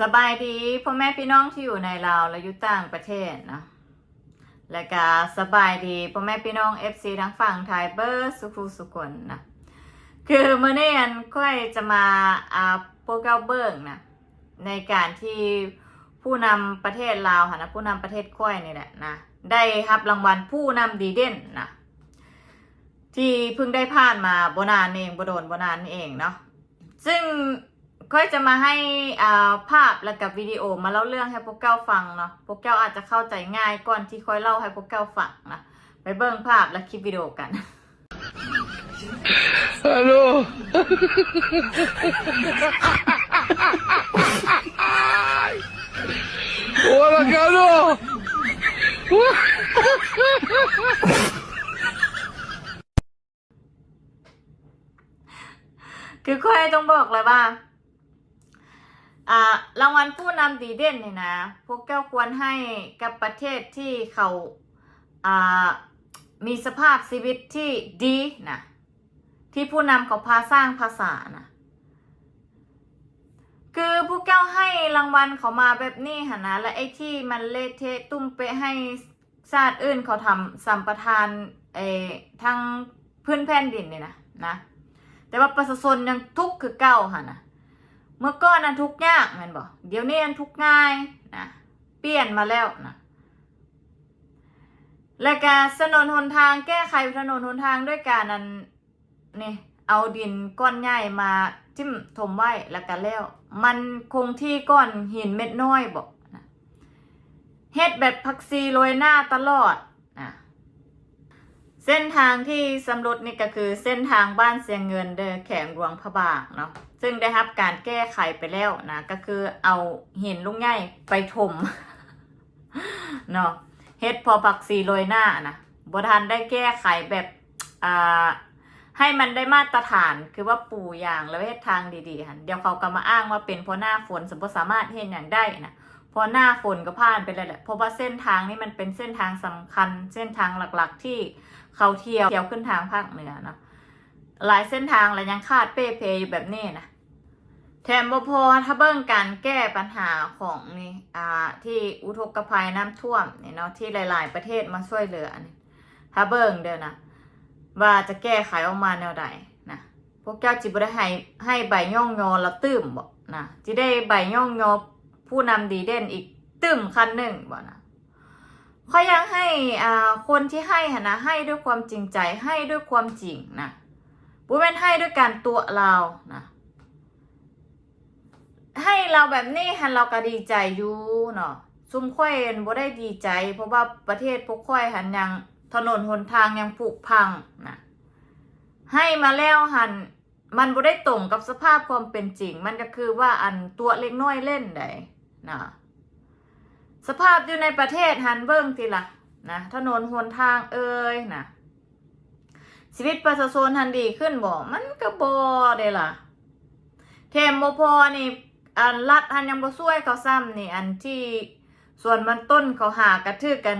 สบายดีพ่อแม่พี่น้องที่อยู่ในลาวและยู่ต่างประเทศนะและก็สบายดีพ่อแม่พี่น้อง FC ทั้งฝั่งไทยเบอร์สุขุสุคนนะคือเมื่อนี้อันค่อยจะมาอ่าโปรแกรมเบิร์กนะในการที่ผู้นำประเทศลาวค่ะนะผู้นำประเทศค่อยนี่แหละนะได้รับรางวัลผู้นำดีเด่นนะที่เพิ่งได้ผ่านมาบนานเองบโดนบนานนี่เองเนาะซึ่ง ค่อยจะมาให้อ่าภาพและกับวิดีโอมาเล่าเรื่องให้พวกเก้าฟังเนาะพวกเก้าอาจจะเข้าใจง่ายก่อนที่ค่อยเล่าให้พวกเก้าฟังนะไปเบิ่งภาพและคลิปวิดีโอกัน Aló. Hola, Carlos. คือค่อยต้องบอกเลยว่า อ่ารางวัลผู้นำดีเด่นเนี่ยนะ พวกแก้วควรให้กับประเทศที่เขาอ่ามีสภาพชีวิตที่ดีนะที่ผู้นำเขาพาสร้างภาษานะคือผู้แก้วให้รางวัลเขามาแบบนี้หะนะ และไอ้ที่มันเละเทะตุ้มเปะให้ชาติอื่นเขาทำสัมปทานเออทางพื้นแผ่นดินเนี่ยนะนะ แต่ว่าประชาชนยังทุกข์คือเก่าค่ะนะ เมื่อก่อนนั้นทุกยากแม่นบอกเดี๋ยวนี้อันทุกง่ายนะเปลี่ยนมาแล้วนะและการสนนหนทางแก้ไขถนนหนทางด้วยการนั้นนี่เอาดินก้อนใหญ่มาจิ้มถมไว้แล้วกันแล้ว มันคงที่ก้อนหินเม็ดน้อยบอกนะเฮ็ดแบบพักซีโรยหน้าตลอด เส้นทางที่สำรวจนี่ก็คือเส้นทางบ้านเสียงเงินเดอแขวงหลวงพระบางเนาะซึ่งได้รับการแก้ไขไปแล้วนะก็คือเอาหินลุงใหญ่ไปถมเนาะเฮ็ดพอผักซีโรยหน้านะบทันได้แก้ไขแบบอ่าให้มันได้มาตรฐานคือว่าปูอย่างแล้วเฮ็ดทางดีๆค่ะเดี๋ยวเขาก็มาอ้างว่าเป็นเพราะหน้าฝนสมบูรสามารถเฮ็ดอย่างได้นะ พอหน้าฝนก็ผ่านไปเลยแหละเพราะว่าเส้นทางนี้มันเป็นเส้นทางสำคัญ เส้นทางหลักๆ ที่เขาเที่ยวเที่ยวขึ้นทางภาคเหนือเนาะหลายเส้นทางและยังขาดเป้เพอยู่แบบนี้นะแถมบพอถ้าเบิ่งการแก้ปัญหาของนี่อ่าที่อุทกภัยน้ำท่วมเนี่เนาะที่หลาย ๆ ประเทศมาช่วยเหลือนี่ถ้าเบิ่งเด้อนะว่าจะแก้ไขออกมาแนวใดนะพวกเจ้าจิบ่ได้ให้ให้ใบย่องยอละตื้มบ่นะจิได้ใบย่องยอ ผู้นำดีเด่นอีกตึมคันหนึ่งบ่นะเขายังให้อ่าคนที่ให้หนนะให้ด้วยความจริงใจให้ด้วยความจริงนะบุเป็นให้ด้วยการตัวเรานะให้เราแบบนี้ฮันเราก็ดีใจอยู่เนาะซุมค่อยบ่ได้ดีใจ เพราะว่าประเทศพวกค่อยหันยังถนนหนทางยังผุพังนะให้มาแล้วหันมันบ่ได้ตรงกับสภาพความเป็นจริง มันก็คือว่าอันตัวเล็กน้อยเล่นได้ นะสภาพอยู่ในประเทศหันเบิ้งทีละนะถนนหนทางเอ้ยนะชีวิตประชาชนหันดีขึ้นบ่มันก็บ่ได้ล่ะเทมบ่พอนี่อันรัฐหันยังบ่ช่วยเขาซ้ำนี่อันที่ส่วนมันต้นเขาหากระทือกัน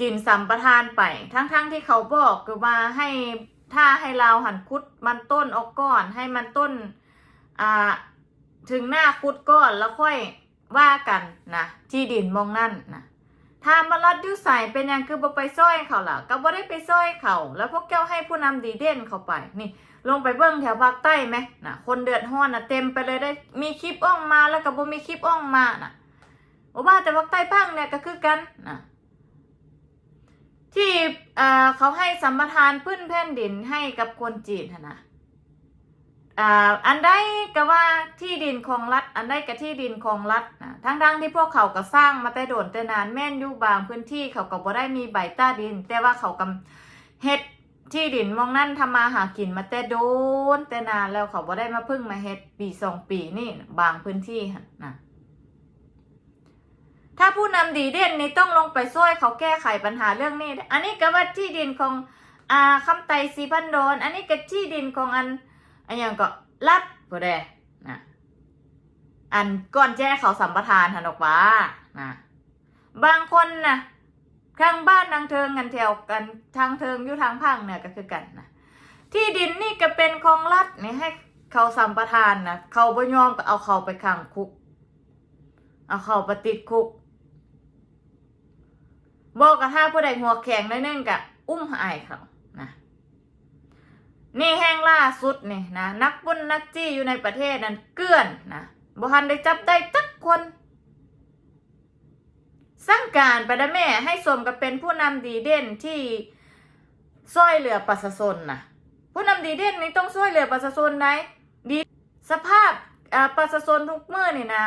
จินสัมปทานไป ทั้งๆที่เขาบอกคือว่าให้ถ้าให้เราหันคุดมันต้นออกก่อน ให้มันต้นอ่าถึงหน้าคุดก่อนแล้วค่อย ว่ากันนะที่ดินมองนั่นนะถ้ามาลัดยุใส่เป็นหยังคือบ่ไปซ้อยเขาล่ะ ก็บ่ได้ไปซ้อยเขา แล้วพวกเจ้าให้ผู้นำดีเด่นเขาไป นี่ ลงไปเบิ้งแถวภาคใต้ไหมนะคนเดือดร้อนนะเต็มไปเลยได้ มีคลิปอ้องมาแล้วก็บ่มีคลิปอ้องมานะบ่ว่าแต่ภาคใต้พังเนี่ยก็คือกันนะที่เอ่อเขาให้สัมปทานพื้นแผ่นดินให้กับคนจีนนะ อันใดก็ว่าที่ดินของรัฐ อันใดก็ที่ดินของรัฐนะทั้งๆที่พวกเขาก็สร้างมาแต่โดนแต่นานแม่นอยู่บางพื้นที่เขาก็บ่ได้มีใบต้าดิน แต่ว่าเขากำเฮ็ดที่ดินมองนั่นทำมาหากินมาแต่โดนแต่นานแล้วเขาบ่ได้มาพึ่งมาเฮ็ดปีสองปีนี่บางพื้นที่นะถ้าผู้นำดีเด่นนี่ต้องลงไปช่วยเขาแก้ไขปัญหาเรื่องนี้ อันนี้ก็ว่าที่ดินของอ่าคำไตสีพันโดน อันนี้ก็ที่ดินของอัน อันยังก็รัดผู้ใดนะอันก่อนแจ้เขาสัมปทานหันออกว่านะบางคนนะข้างบ้านทางเทิงกันแถวกันทางเทิงอยู่ทางภาคเหนือก็คือกันนะที่ดินนี่ก็เป็นของรัฐนี่ให้เขาสัมปทานนะเขาบ่ยอมก็เอาเขาไปขังคุก เอาเขาไปติดคุกบอกกับถ้าผู้ใดหัวแข็งได้นึงกะอุ้มหายเขา นี่แห้งล่าสุดนี่นะนักบุญนักจี้อยู่ในประเทศนั้นเกลื่อนนะบ่ทันได้จับได้จักคนสั่งการไปได้แม่ให้สมกับเป็นผู้นำดีเด่นที่ช่วยเหลือประชาชนนะผู้นำดีเด่นนี่ต้องช่วยเหลือประชาชนได้ดีสภาพอ่าประชาชนทุกเมื่อนี่นะ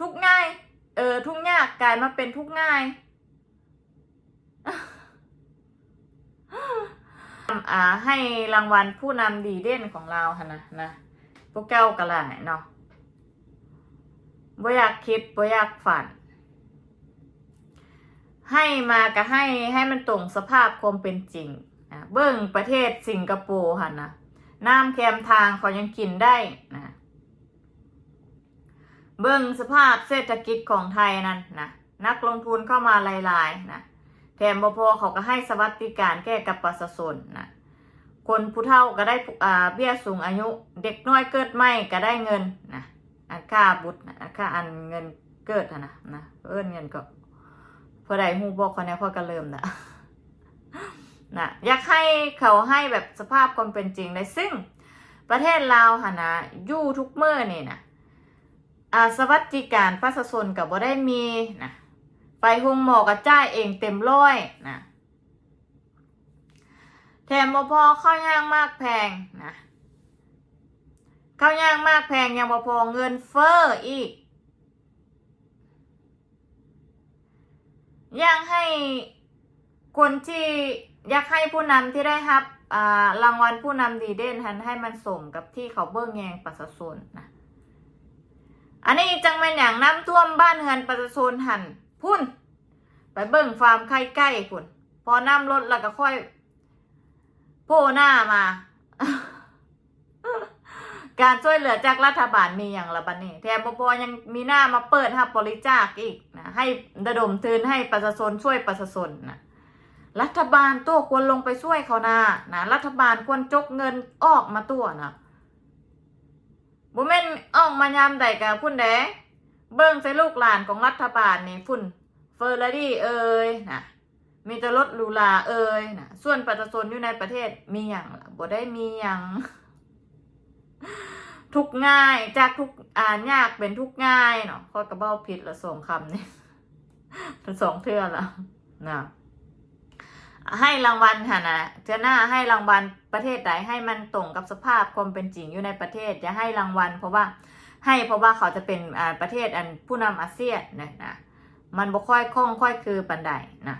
ทุกง่าย เออทุกยากกลายมาเป็นทุกง่าย อ่าให้รางวัลผู้นำดีเด่นของเราค่ะนะนะพวกเก้ากระไรเนาะบ่อยากคิดบ่อยากฝัน ให้มาก็ให้ให้มันตรงสภาพความเป็นจริงนะเบิ้งประเทศสิงคโปร์ค่ะนะน้ำแคมทางเขายังกินได้นะเบิ้งสภาพเศรษฐกิจของไทยนั่นนะนักลงทุนเข้ามาหลายๆนะ แถมบพอเขาก็ให้สวัสดิการแก่กับประชาชนนะคนผู้เฒ่าก็ได้อ่าเบี้ยสูงอายุ เด็กน้อยเกิดใหม่ก็ได้เงินนะอันค่าบุตรนะอันค่าอันเงินเกิดนะนะเอิ้นเงินก็พอได้ฮู้บอกคนนี้พอก็เริ่มละนะอยากให้เขาให้แบบสภาพความเป็นจริงเลยซึ่งประเทศลาวหนะยู่ทุกเมื่อนี่นะอาสวัสดิการประชาชนกับบ่ได้มีนะ ไปหุงหมอกระจ้ายเองเต็มร้อยนะแถมบ่พอข้าวย่างมากแพงนะข้าวย่างมากแพงยังบ่พอเงินเฟ้ออีกยังให้คนที่อยากให้ผู้นำที่ได้รับอ่ารางวัลผู้นำดีเด่นทันให้มันสมกับที่เขาเบิ่งแยงประชาชนนะอันนี้จังแม่นอย่างน้ำท่วมบ้านเฮือนประชาชนหัน พุ่น ไปเบิ่งฟาร์มไข่ไก่พุ่น พอน้ำลดแล้วก็ค่อย โผล่หน้ามา การช่วยเหลือจากรัฐบาลมีอย่างละบัดนี้แถมบพอยังมีหน้ามาเปิดรับบริจาคอีกนะให้ระดมทุนให้ประชาชนช่วยประชาชนนะรัฐบาลตัวควรลงไปช่วยเขานานะรัฐบาลควรจกเงินออกมาตัวนะบ่แม่นออกมายามใดกะพุ่นแด เบิ่งใส่ลูกหลานของรัฐบาลนี่ฝุ่นเฟอร์รารี่เอ่ยนะมีแต่รถหรูหราเอ่ยนะส่วนประชาชนอยู่ในประเทศมีหยังบ่ได้มีหยังทุกง่ายจากทุกอ่านยากเป็นทุกง่ายเนาะข้อกระเบ้าผิดละสองคำนี่สองเทื่อละนะให้รางวัลค่ะนะเจะหน้าให้รางวัลประเทศใดให้มันตรงกับสภาพความเป็นจริงอยู่ในประเทศจะให้รางวัลเพราะว่า ให้เพราะว่าเขาจะเป็นประเทศอันผู้นำอาเซียนนะนะมันบ่ค่อยคล่องค่อยคือปันใดนะ